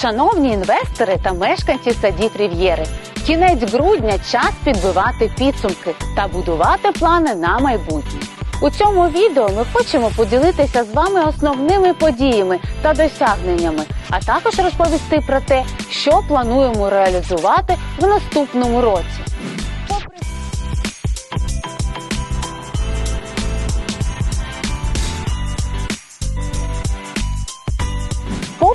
Шановні інвестори та мешканці садів Рів'єри, кінець грудня час підбивати підсумки та будувати плани на майбутнє. У цьому відео ми хочемо поділитися з вами основними подіями та досягненнями, а також розповісти про те, що плануємо реалізувати в наступному році.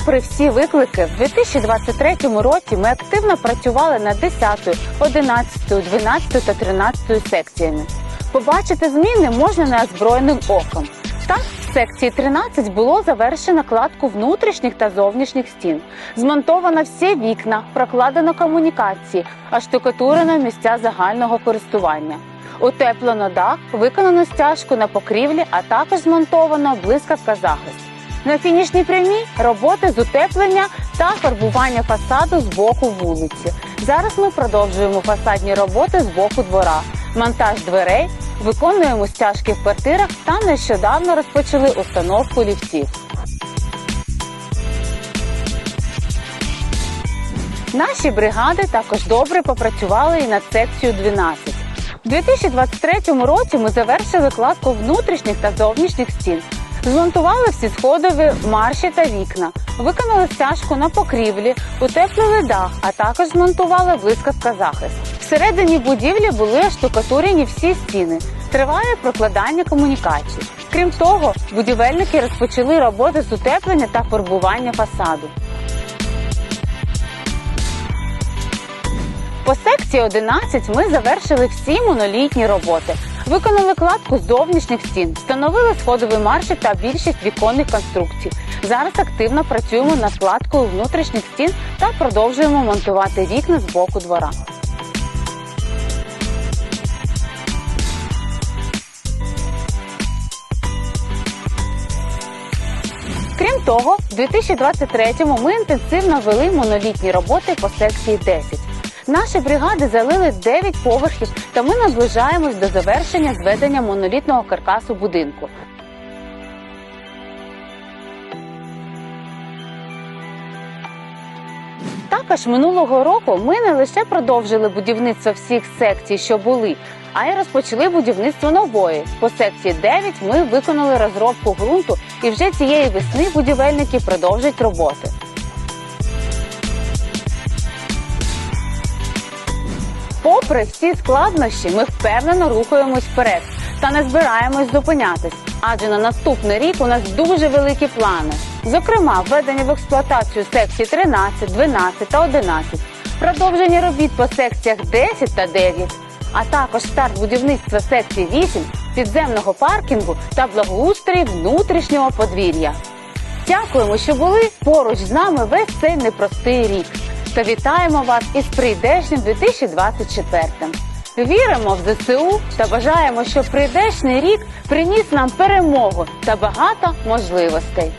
Попри всі виклики, в 2023 році ми активно працювали над 10, 11, 12 та 13 секціями. Побачити зміни можна неозброєним оком. Так, в секції 13 було завершено кладку внутрішніх та зовнішніх стін, змонтовано всі вікна, прокладено комунікації, а штукатурено місця загального користування. Утеплено дах, виконано стяжку на покрівлі, а також змонтовано блискавка захист. На фінішній прямій роботи з утеплення та фарбування фасаду з боку вулиці. Зараз ми продовжуємо фасадні роботи з боку двора, монтаж дверей, виконуємо стяжки в квартирах та нещодавно розпочали установку ліфтів. Наші бригади також добре попрацювали і над секцією 12. У 2023 році ми завершили кладку внутрішніх та зовнішніх стін. Змонтували всі сходові марші та вікна, виконали стяжку на покрівлі, утеплили дах, а також змонтували блискавка захист. Всередині будівлі були штукатурені всі стіни. Триває прокладання комунікацій. Крім того, будівельники розпочали роботи з утеплення та фарбування фасаду. По секції 11 ми завершили всі монолітні роботи. Виконали кладку з зовнішніх стін, встановили сходові марші та більшість віконних конструкцій. Зараз активно працюємо над кладкою внутрішніх стін та продовжуємо монтувати вікна з боку двора. Крім того, в 2023-му ми інтенсивно вели монолітні роботи по секції 10. Наші бригади залили 9 поверхів, та ми наближаємось до завершення зведення монолітного каркасу будинку. Також минулого року ми не лише продовжили будівництво всіх секцій, що були, а й розпочали будівництво нової. По секції 9 ми виконали розробку ґрунту, і вже цієї весни будівельники продовжать роботи. Попри всі складнощі, ми впевнено рухаємось вперед та не збираємось зупинятись, адже на наступний рік у нас дуже великі плани. Зокрема, введення в експлуатацію секцій 13, 12 та 11, продовження робіт по секціях 10 та 9, а також старт будівництва секції 8, підземного паркінгу та благоустрій внутрішнього подвір'я. Дякуємо, що були поруч з нами весь цей непростий рік. Та вітаємо вас із прийдешнім 2024. Віримо в ЗСУ та бажаємо, щоб прийдешний рік приніс нам перемогу та багато можливостей.